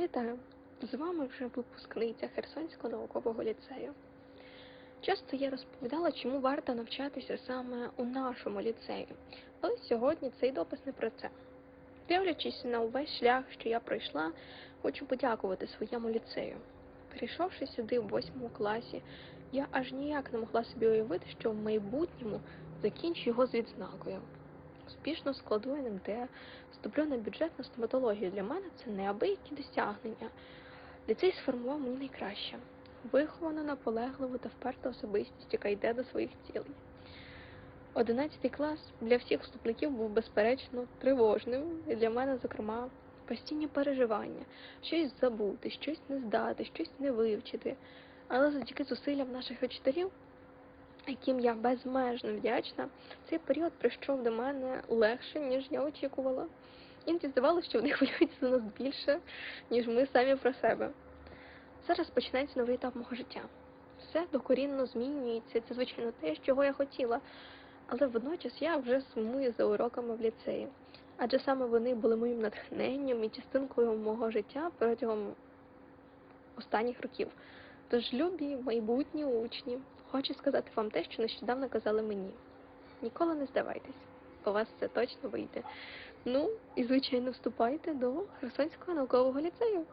Вітаю! З вами вже випускниця Херсонського наукового ліцею. Часто я розповідала, чому варто навчатися саме у нашому ліцеї, але сьогодні цей допис не про це. Дивлячись на увесь шлях, що я пройшла, хочу подякувати своєму ліцею. Прийшовши сюди в восьмому класі, я аж ніяк не могла собі уявити, що в майбутньому закінчу його з відзнакою. Успішно складу НМТ, вступлю на бюджетну стоматологію. Для мене це неабиякі досягнення. Ліцей сформував мені найкраще. Вихована наполегливу та вперта особистість, яка йде до своїх цілей. Одинадцятий клас для всіх вступників був безперечно тривожним, і для мене, зокрема, постійні переживання, щось забути, щось не здати, щось не вивчити. Але завдяки зусиллям наших вчителів, яким я безмежно вдячна, цей період прийшов до мене легше, ніж я очікувала. Іноді здавалося, що вони хвилюються за нас більше, ніж ми самі про себе. Зараз починається новий етап мого життя. Все докорінно змінюється. Це, звичайно, те, чого я хотіла. Але водночас я вже сумую за уроками в ліцеї. Адже саме вони були моїм натхненням і частинкою мого життя протягом останніх років. Тож, любі майбутні учні, хочу сказати вам те, що нещодавно казали мені. Ніколи не здавайтесь, у вас це точно вийде. Ну і звичайно вступайте до Херсонського наукового ліцею.